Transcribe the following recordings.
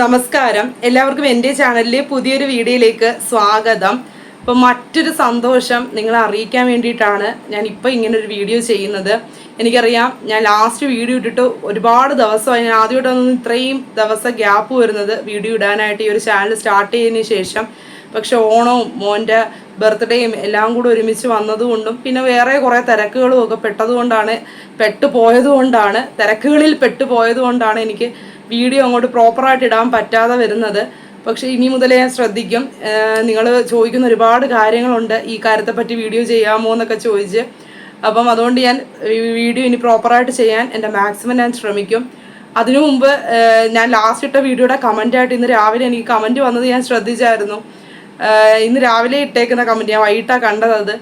നമസ്കാരം. എല്ലാവർക്കും എന്റെ ചാനലിലെ പുതിയൊരു വീഡിയോയിലേക്ക് സ്വാഗതം. അപ്പോൾ മറ്റൊരു സന്തോഷം നിങ്ങളെ അറിയിക്കാൻ വേണ്ടിയിട്ടാണ് ഞാൻ ഇപ്പോൾ ഇങ്ങനെ ഒരു വീഡിയോ ചെയ്യുന്നത്. എനിക്കറിയാം ഞാൻ ലാസ്റ്റ് വീഡിയോ ഇട്ടിട്ട് ഒരുപാട് ദിവസമായി. ഞാൻ ആദ്യമായിട്ടൊന്നും ഇത്രയും ദിവസം ഗ്യാപ്പ് വരുന്നത് വീഡിയോ ഇടാനായിട്ട് ഈ ഒരു ചാനൽ സ്റ്റാർട്ട് ചെയ്തതിന് ശേഷം. പക്ഷെ ഓണവും മോന്റെ ബർത്ത്ഡേയും എല്ലാം കൂടെ ഒരുമിച്ച് വന്നതുകൊണ്ടും പിന്നെ വേറെ കുറേ തിരക്കുകളും ഒക്കെ പെട്ടതുകൊണ്ടാണ് പെട്ടുപോയതുകൊണ്ടാണ് തിരക്കുകളിൽ പെട്ടുപോയതുകൊണ്ടാണ് എനിക്ക് വീഡിയോ അങ്ങോട്ട് പ്രോപ്പറായിട്ട് ഇടാൻ പറ്റാതെ വരുന്നത്. പക്ഷെ ഇനി മുതലേ ഞാൻ ശ്രദ്ധിക്കും. നിങ്ങൾ ചോദിക്കുന്ന ഒരുപാട് കാര്യങ്ങളുണ്ട്. ഈ കാര്യത്തെപ്പറ്റി വീഡിയോ ചെയ്യാമോ എന്നൊക്കെ ചോദിച്ച്. അപ്പം അതുകൊണ്ട് ഞാൻ വീഡിയോ ഇനി പ്രോപ്പറായിട്ട് ചെയ്യാൻ എന്റെ മാക്സിമം ഞാൻ ശ്രമിക്കും. അതിനു മുമ്പ് ഞാൻ ലാസ്റ്റ് ഇട്ട വീഡിയോയുടെ കമന്റായിട്ട് ഇന്ന് രാവിലെ എനിക്ക് കമന്റ് വന്നത് ഞാൻ ശ്രദ്ധിച്ചായിരുന്നു. ഇന്ന് രാവിലെ ഇട്ടേക്കുന്ന കമന്റ് ഞാൻ വൈകിട്ടാണ് കണ്ടത് അത്.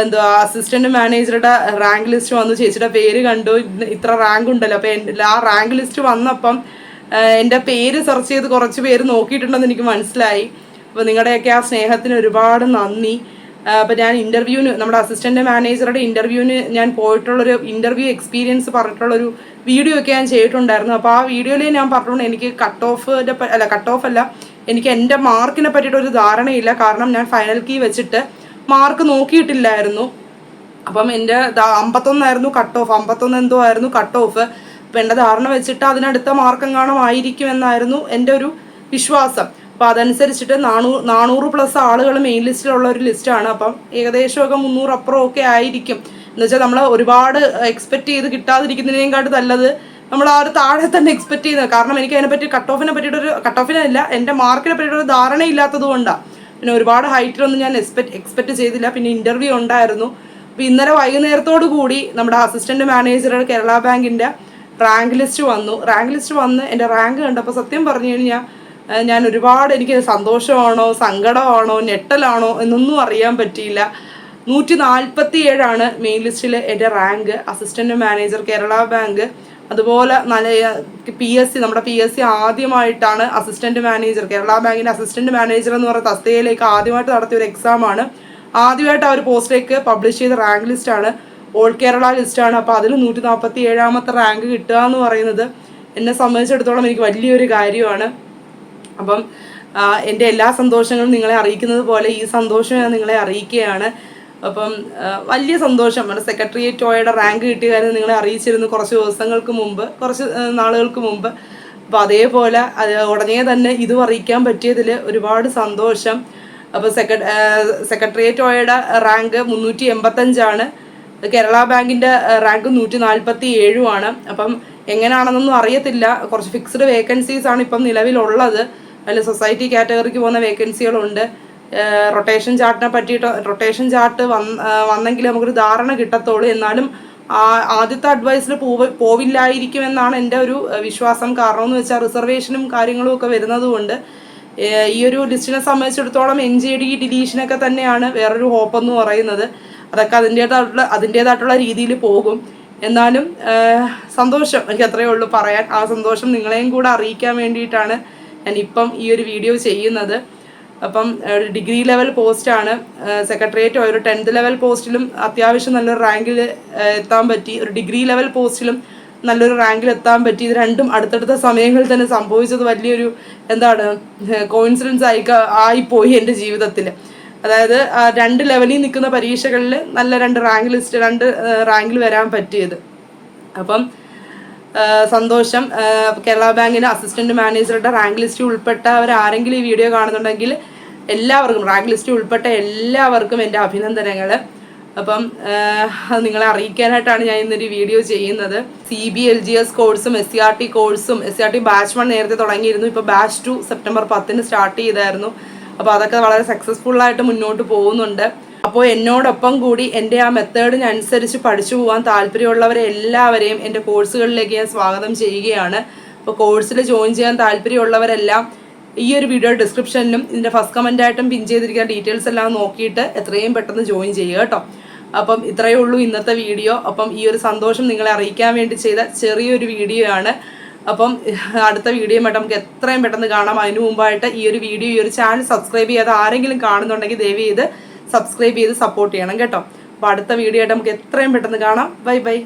എന്തുവാ അസിസ്റ്റന്റ് മാനേജറുടെ റാങ്ക് ലിസ്റ്റ് വന്നു. ചേച്ചിയുടെ പേര് കണ്ടു. ഇത്ര റാങ്ക് ഉണ്ടല്ലോ. അപ്പം ആ റാങ്ക് ലിസ്റ്റ് വന്നപ്പം എന്റെ പേര് സെർച്ച് ചെയ്ത് കുറച്ച് പേര് നോക്കിയിട്ടുണ്ടെന്ന് എനിക്ക് മനസ്സിലായി. അപ്പോൾ നിങ്ങളുടെയൊക്കെ ആ സ്നേഹത്തിന് ഒരുപാട് നന്ദി. അപ്പോൾ ഞാൻ ഇന്റർവ്യൂവിന് നമ്മുടെ അസിസ്റ്റന്റ് മാനേജറുടെ ഇന്റർവ്യൂവിന് ഞാൻ പോയിട്ടുള്ളൊരു ഇന്റർവ്യൂ എക്സ്പീരിയൻസ് പറഞ്ഞിട്ടുള്ളൊരു വീഡിയോ ഒക്കെ ഞാൻ ചെയ്തിട്ടുണ്ടായിരുന്നു. അപ്പോൾ ആ വീഡിയോയിൽ ഞാൻ പറഞ്ഞുകൊണ്ട് എനിക്ക് കട്ട് ഓഫിന്റെ അല്ല കട്ട് ഓഫ് അല്ല എനിക്ക് എന്റെ മാർക്കിനെ പറ്റിയിട്ട് ഒരു ധാരണയില്ല. കാരണം ഞാൻ ഫൈനൽ കീ വെച്ചിട്ട് മാർക്ക് നോക്കിയിട്ടില്ലായിരുന്നു. അപ്പം എന്റെ അമ്പത്തൊന്നായിരുന്നു കട്ട് ഓഫ് അമ്പത്തൊന്ന് എന്തോ ആയിരുന്നു കട്ട് ഓഫ് അപ്പം എന്റെ ധാരണ വെച്ചിട്ട് അതിനടുത്ത മാർക്ക് എങ്ങാനും ആയിരിക്കും എന്നായിരുന്നു എന്റെ ഒരു വിശ്വാസം. അപ്പം അതനുസരിച്ചിട്ട് നാനൂറ് നാനൂറ് പ്ലസ് ആളുകൾ മെയിൻ ലിസ്റ്റിലുള്ള ഒരു ലിസ്റ്റാണ് അപ്പം ഏകദേശമൊക്കെ മുന്നൂറ് അപ്പുറം ഒക്കെ ആയിരിക്കും. എന്നുവെച്ചാൽ നമ്മൾ ഒരുപാട് എക്സ്പെക്ട് ചെയ്ത് കിട്ടാതിരിക്കുന്നതിനേക്കാട്ട് നല്ലത് നമ്മൾ ആ ഒരു താഴെ തന്നെ എക്സ്പെക്ട് ചെയ്യുന്നത് കാരണം എനിക്ക് അതിനെപ്പറ്റി കട്ട് ഓഫിനെ പറ്റിയിട്ടൊരു കട്ട് ഓഫിനല്ല എന്റെ മാർക്കിനെ പറ്റിയിട്ടൊരു ധാരണ ഇല്ലാത്തത് കൊണ്ടാണ് പിന്നെ ഒരുപാട് ഹൈറ്റിലൊന്നും ഞാൻ എക്സ്പെക്ട് എക്സ്പെക്ട് ചെയ്തില്ല. പിന്നെ ഇന്റർവ്യൂ ഉണ്ടായിരുന്നു. അപ്പോൾ ഇന്നലെ വൈകുന്നേരത്തോടു കൂടി നമ്മുടെ അസിസ്റ്റന്റ് മാനേജർ കേരള ബാങ്കിന്റെ റാങ്ക് ലിസ്റ്റ് വന്നു. റാങ്ക് ലിസ്റ്റ് വന്ന് എന്റെ റാങ്ക് കണ്ടപ്പോൾ സത്യം പറഞ്ഞു കഴിഞ്ഞാൽ ഞാൻ ഒരുപാട് എനിക്ക് സന്തോഷമാണോ സങ്കടമാണോ ഞെട്ടലാണോ എന്നൊന്നും അറിയാൻ പറ്റിയില്ല. നൂറ്റി നാൽപ്പത്തി ഏഴാണ് മെയിൻ ലിസ്റ്റിൽ എന്റെ rank assistant manager Kerala bank അതുപോലെ നല്ല പി എസ് സി നമ്മുടെ പി എസ് സി ആദ്യമായിട്ടാണ് അസിസ്റ്റന്റ് മാനേജർ കേരള ബാങ്കിന്റെ അസിസ്റ്റന്റ് മാനേജർ എന്ന് പറയുന്ന തസ്തികയിലേക്ക് ആദ്യമായിട്ട് നടത്തിയ ഒരു എക്സാം ആണ്. ആദ്യമായിട്ട് ആ ഒരു പോസ്റ്റിലേക്ക് പബ്ലിഷ് ചെയ്ത റാങ്ക് ലിസ്റ്റ് ആണ്. ഓൾ കേരള ലിസ്റ്റ് ആണ്. അപ്പോൾ അതിൽ നൂറ്റി നാൽപ്പത്തി ഏഴാമത്തെ റാങ്ക് കിട്ടുക എന്ന് പറയുന്നത് എന്നെ സംബന്ധിച്ചിടത്തോളം എനിക്ക് വലിയൊരു കാര്യമാണ്. അപ്പം എന്റെ എല്ലാ സന്തോഷങ്ങളും നിങ്ങളെ അറിയിക്കുന്നത് പോലെ ഈ സന്തോഷം ഞാൻ നിങ്ങളെ അറിയിക്കുകയാണ്. അപ്പം വലിയ സന്തോഷം. നമ്മുടെ സെക്രട്ടേറിയറ്റ് ഓയുടെ റാങ്ക് കിട്ടിയ നിങ്ങളെ അറിയിച്ചിരുന്നു കുറച്ച് ദിവസങ്ങൾക്ക് മുമ്പ് കുറച്ച് നാളുകൾക്ക് മുമ്പ്. അപ്പോൾ അതേപോലെ അത് ഉടനെ തന്നെ ഇതും അറിയിക്കാൻ പറ്റിയതിൽ ഒരുപാട് സന്തോഷം. അപ്പോൾ സെക്ര സെക്രട്ടേറിയറ്റ് ഓയുടെ റാങ്ക് മുന്നൂറ്റി എൺപത്തഞ്ചാണ്. കേരള ബാങ്കിന്റെ റാങ്ക് നൂറ്റി നാൽപ്പത്തി ഏഴുമാണ് അപ്പം എങ്ങനെയാണെന്നൊന്നും അറിയത്തില്ല. കുറച്ച് ഫിക്സ്ഡ് വേക്കൻസീസ് ആണ് ഇപ്പം നിലവിലുള്ളത്. അതിൽ സൊസൈറ്റി കാറ്റഗറിക്ക് പോകുന്ന വേക്കൻസികളുണ്ട്. റൊട്ടേഷൻ ചാർട്ടിനെ പറ്റിയിട്ട് റൊട്ടേഷൻ ചാർട്ട് വന്ന് വന്നെങ്കിൽ നമുക്കൊരു ധാരണ കിട്ടത്തുള്ളൂ. എന്നാലും ആ- ആദ്യത്തെ അഡ്വൈസിൽ പോവ പോവില്ലായിരിക്കും എന്നാണ് എന്റെ ഒരു വിശ്വാസം. കാരണം എന്ന് വെച്ചാൽ റിസർവേഷനും കാര്യങ്ങളും ഒക്കെ വരുന്നത് കൊണ്ട് ഏഹ്, ഈ ഒരു ലിസ്റ്റിനെ സംബന്ധിച്ചിടത്തോളം എൻ ജെ ഡി ഡിലീഷനൊക്കെ തന്നെയാണ് വേറൊരു ഹോപ്പ് എന്ന് പറയുന്നത്. അതൊക്കെ അതിന്റേതായിട്ടുള്ള അതിന്റേതായിട്ടുള്ള രീതിയിൽ പോകും. എന്നാലും സന്തോഷം. എനിക്ക് അത്രയേ ഉള്ളൂ പറയാൻ. ആ സന്തോഷം നിങ്ങളെയും കൂടെ അറിയിക്കാൻ വേണ്ടിയിട്ടാണ് ഞാൻ ഇപ്പം ഈ ഒരു വീഡിയോ ചെയ്യുന്നത്. അപ്പം ഒരു ഡിഗ്രി ലെവൽ പോസ്റ്റാണ് സെക്രട്ടേറിയറ്റ് ഒരു ടെൻത്ത് ലെവൽ പോസ്റ്റിലും അത്യാവശ്യം നല്ലൊരു റാങ്കിൽ എത്താൻ പറ്റി. ഒരു ഡിഗ്രി ലെവൽ പോസ്റ്റിലും നല്ലൊരു റാങ്കിൽ എത്താൻ പറ്റി. ഇത് രണ്ടും അടുത്തടുത്ത സമയങ്ങളിൽ തന്നെ സംഭവിച്ചത് വലിയൊരു എന്താണ് കോയിൻസിഡൻസ് ആയി ആയിപ്പോയി എന്റെ ജീവിതത്തിൽ അതായത് രണ്ട് ലെവലിൽ നിൽക്കുന്ന പരീക്ഷകളിൽ നല്ല രണ്ട് റാങ്ക് ലിസ്റ്റ് രണ്ട് റാങ്കിൽ വരാൻ പറ്റിയത്. അപ്പം സന്തോഷം. കേരള ബാങ്കിന്റെ അസിസ്റ്റന്റ് മാനേജറുടെ റാങ്ക് ലിസ്റ്റ് ഉൾപ്പെട്ടവർ ആരെങ്കിലും ഈ വീഡിയോ കാണുന്നുണ്ടെങ്കിൽ എല്ലാവർക്കും റാങ്ക് ലിസ്റ്റ് ഉൾപ്പെട്ട എല്ലാവർക്കും എന്റെ അഭിനന്ദനങ്ങൾ അപ്പം അത് നിങ്ങളെ അറിയിക്കാനായിട്ടാണ് ഞാൻ ഇന്നൊരു വീഡിയോ ചെയ്യുന്നത്. C B L G S കോഴ്സും എസ് സി ആർ ടി കോഴ്സും S C R T batch one നേരത്തെ തുടങ്ങിയിരുന്നു. ഇപ്പോൾ ബാച്ച് ടു സെപ്റ്റംബർ പത്തിന് സ്റ്റാർട്ട് ചെയ്തായിരുന്നു. അപ്പോൾ അതൊക്കെ വളരെ സക്സസ്ഫുള്ളായിട്ട് മുന്നോട്ട് പോകുന്നുണ്ട്. അപ്പോൾ എന്നോടൊപ്പം കൂടി എന്റെ ആ മെത്തേഡിനനുസരിച്ച് പഠിച്ചു പോകാൻ താല്പര്യമുള്ളവരെ എല്ലാവരെയും എന്റെ കോഴ്സുകളിലേക്ക് ഞാൻ സ്വാഗതം ചെയ്യുകയാണ്. അപ്പോൾ കോഴ്സിൽ ജോയിൻ ചെയ്യാൻ താല്പര്യമുള്ളവരെല്ലാം ഈ ഒരു വീഡിയോ ഡിസ്ക്രിപ്ഷനിലും ഇതിന്റെ ഫസ്റ്റ് കമന്റ് ആയിട്ടും പിൻ ചെയ്തിരിക്കുന്ന ഡീറ്റെയിൽസ് എല്ലാം നോക്കിയിട്ട് എത്രയും പെട്ടെന്ന് ജോയിൻ ചെയ്യുക കേട്ടോ. അപ്പം ഇത്രയേ ഉള്ളൂ ഇന്നത്തെ വീഡിയോ അപ്പം ഈ ഒരു സന്തോഷം നിങ്ങളെ അറിയിക്കാൻ വേണ്ടി ചെയ്ത ചെറിയൊരു വീഡിയോ ആണ്. അപ്പം അടുത്ത വീഡിയോ ആയിട്ട് നമുക്ക് എത്രയും പെട്ടെന്ന് കാണാം. അതിനു മുമ്പായിട്ട് ഈ ഒരു വീഡിയോ ഈ ഒരു ചാനൽ സബ്സ്ക്രൈബ് ചെയ്യാതെ ആരെങ്കിലും കാണുന്നുണ്ടെങ്കിൽ ദയവ് ചെയ്ത് സബ്സ്ക്രൈബ് ചെയ്ത് സപ്പോർട്ട് ചെയ്യണം കേട്ടോ. അപ്പോൾ അടുത്ത വീഡിയോ ആയിട്ട് നമുക്ക് എത്രയും പെട്ടെന്ന് കാണാം. Bye bye